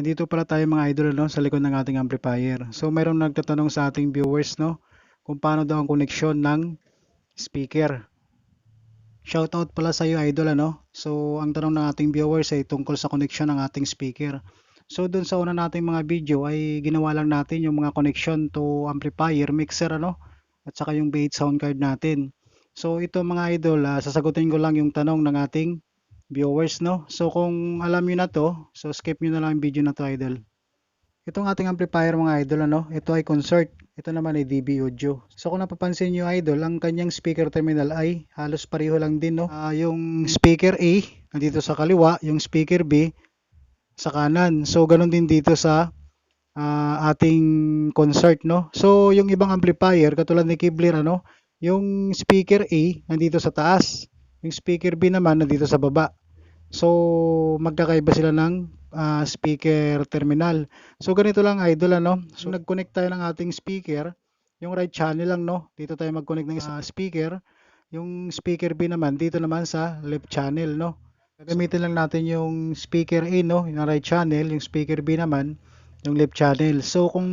Nandito pala tayo mga idol no, sa likod ng ating amplifier. So mayroong nagtatanong sa ating viewers no, kung paano daw ang koneksyon ng speaker. Shoutout pala sa iyo idol ano. So ang tanong ng ating viewers ay tungkol sa koneksyon ng ating speaker. So dun sa una nating mga video ay ginawa lang natin yung mga connection to amplifier, mixer ano, at saka yung B8 sound card natin. So ito mga idol, ah, sasagutin ko lang yung tanong ng ating viewers no. So kung alam niyo na to, so skip niyo na lang yung video na to idol. Itong ating amplifier mga idol ano, ito ay concert, ito naman ay DB audio. So kung napapansin niyo idol, ang kanyang speaker terminal ay halos pareho lang din no. Ah, yung speaker A nandito sa kaliwa, yung speaker B sa kanan. So ganun din dito sa ah, ating concert no. So yung ibang amplifier katulad ni Kibler ano, yung speaker A nandito sa taas, yung speaker B naman nandito sa baba. So magkakaiba sila ng ah, speaker terminal. So ganito lang idol ano. So nag-connect tayo ng ating speaker, yung right channel lang no. Dito tayo mag-connect ng isang speaker. Yung speaker B naman dito naman sa left channel no. Gagamitin lang natin yung speaker A no, yung right channel, yung speaker B naman yung left channel. So kung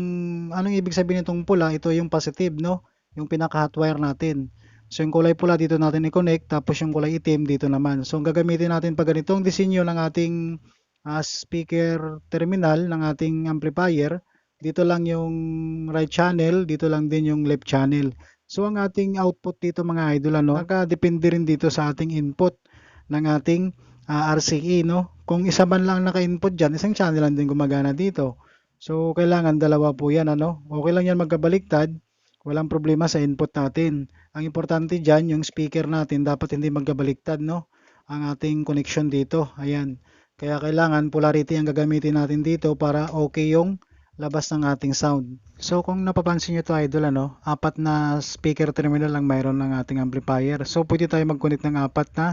anong ibig sabihin nitong pula, ito yung positive no, yung pinaka hot wire natin. So yung kulay pula dito natin i-connect, tapos yung kulay itim dito naman. So ang gagamitin natin pag ganitong disenyo ng ating ah, speaker terminal ng ating amplifier, dito lang yung right channel, dito lang din yung left channel. So ang ating output dito mga idol ano, nakadepende rin dito sa ating input ng ating ah, RCA no. Kung isa man lang naka-input diyan, isang channel lang din gumagana dito. So kailangan dalawa po 'yan ano. Okay lang 'yan magkabaliktad. Walang problema sa input natin. Ang importante diyan yung speaker natin dapat hindi magkabaliktad no. Ang ating connection dito. Ayan. Kaya kailangan polarity ang gagamitin natin dito para okay yung labas ng ating sound. So kung napapansin nyo to idol ano, apat na speaker terminal lang mayroon ng ating amplifier. So pwede tayo mag-connect ng apat na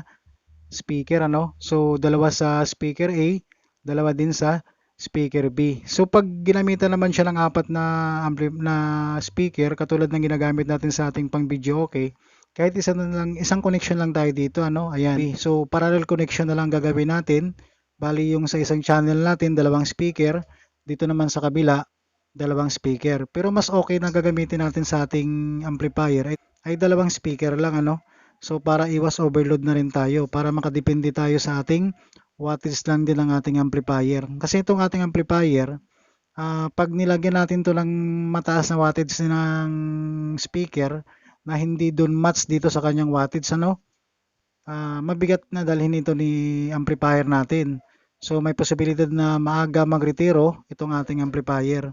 speaker ano. So dalawa sa speaker A, dalawa din sa speaker B. So pag ginamitan naman siya ng apat na ampli na speaker katulad ng ginagamit natin sa ating pang video okay, kahit isa na lang isang connection lang tayo dito ano. Ayan. So parallel connection na lang gagawin natin. Bali yung sa isang channel natin dalawang speaker, dito naman sa kabila dalawang speaker. Pero mas okay na gagamitin natin sa ating amplifier ay, ay dalawang speaker lang ano. So para iwas overload na rin tayo para makadepende tayo sa ating wattage lang din ng ating amplifier. Kasi itong ating amplifier, ah, pag nilagyan natin to ng mataas na wattage ng speaker na hindi doon match dito sa kanyang wattage ano, ah, mabigat na dalhin ito ni amplifier natin. So may posibilidad na maaga magretiro itong ating amplifier.